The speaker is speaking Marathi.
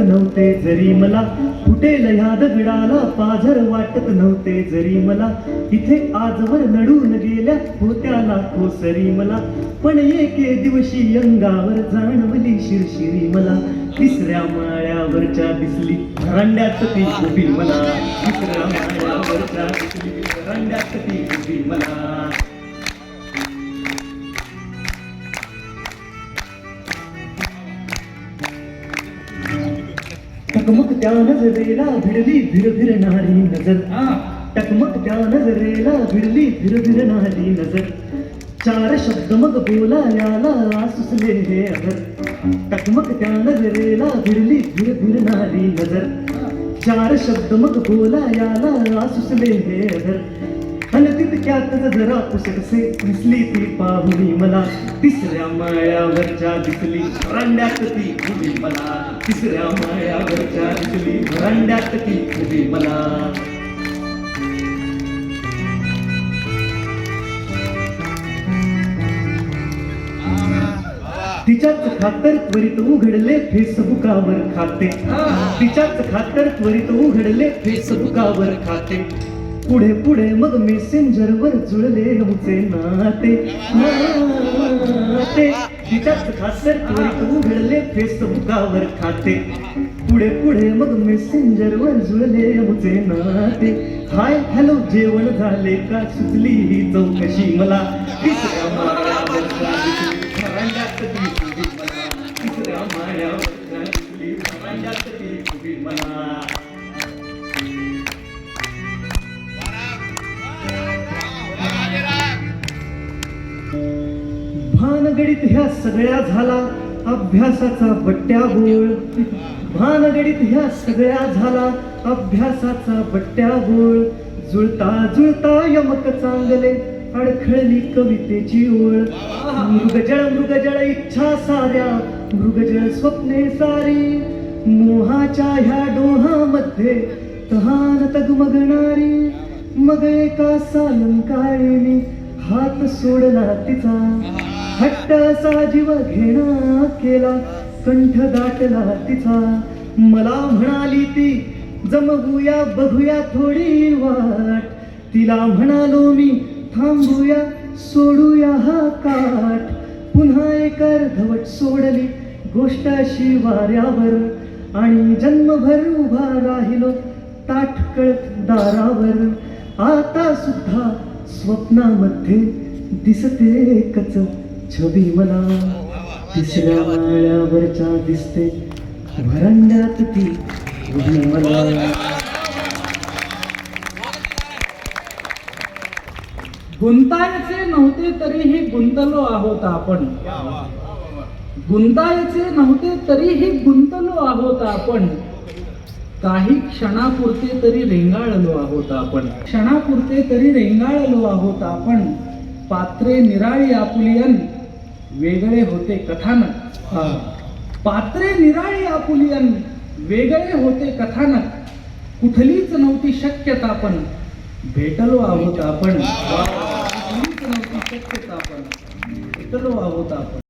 नव्हते जरी मला. फुटेल ह्या दगडाला पाझर वाटत नव्हते जरी मला. इथे आजवर नडून गेल्या होत्या लाखो सरी मला. पण एके दिवशी अंगावर जाणवली शिरशिरी मला. तिसऱ्या माळ्यावरच्या दिसली रंड्यात ती उभी मला. तिसऱ्या माळ्यावरच्या दिसली रंड्यात टकमक त्या नजरेला भिडली भिर नारी नजर. टकमक त्या नजरेला भिडली भिर नारी नजर. चार शब्द मग बोलायाला सुचले हे अगर. टकमक त्या नजरेला भिडली भिर नारी नजर. चार शब्द मग बोलायाला सुचले हे अगर. अन तितक्यातच जरा पुसकसे दिसली ती पाहुणी मला. तिसऱ्या माळ्यावरच्या दिसली रंड्यात ती उभी मला. तिसऱ्या माळ्यावरच्या दिसली रंड्यात ती उभी मला. तिच्याच खातर त्वरित उघडले फेसबुकावर खाते. तिच्याच खातर त्वरित उघडले फेसबुकावर खाते. पुढे पुढे मग मेसेंजर वर जुळले आमचे नाते नाते तिच्याच खासर त्वरित उघडले फेसबुकावर खाते पुढे पुढे मग मेसेंजर वर जुळले आमचे नाते हाय हॅलो जेवण झाले का सुचली ही चौकशी मला तिसऱ्या माळ्यावरच्या तिसऱ्या माळ्यावरच्या मला भानगडीत ह्या सगळ्या झाला अभ्यासाचा बट्ट्या गोळ. भानगडीत ह्या सगळ्या झाला अभ्यासाचा बट्ट्या गोळ. जुळता जुळता यमक चांगले अडखळली कवितेची ओळ. मृगजळ मृगजळ इच्छा साऱ्या मृगजळ स्वप्ने सारी. मोहाच्या ह्या डोहामध्ये तहान तगमगणारी. मग एका सायंकाळी हात सोडला तिचा. हट्ट असा जीव घेणा केला कंठ दाटला तिचा. मला म्हणाली ती जमवूया बघूया थोडी वाट. तिला म्हणालो मी थांबूया सोडूया हा काठ. पुन्हा एक अर्धवट सोडली गोष्ट अशी वाऱ्यावर. आणि जन्मभर उभा राहिलो ताटकळत दारावर. आता सुद्धा स्वप्नामध्ये दिसते कच छबी मला तिसऱ्या माळ्यावरच्या दिसते. भरंड्यात ती उभी मला गुंतायचे नव्हते तरीही गुंतलो आहोत आपण. गुंतायचे नव्हते तरीही गुंतलो आहोत आपण. काही क्षणापुरते तरी रेंगाळलो आहोत आपण. क्षणापुरते तरी रेंगाळलो आहोत आपण. पात्रे निराळी आपुलियन वेगळे होते कथानक. पात्रे निराळी आपुलियन वेगळे होते कथानक. कुठलीच नव्हती शक्यता पण. भेटलो आहोत आपण. कुठलीच नव्हती शक्यता आपण भेटलो आहोत आपण.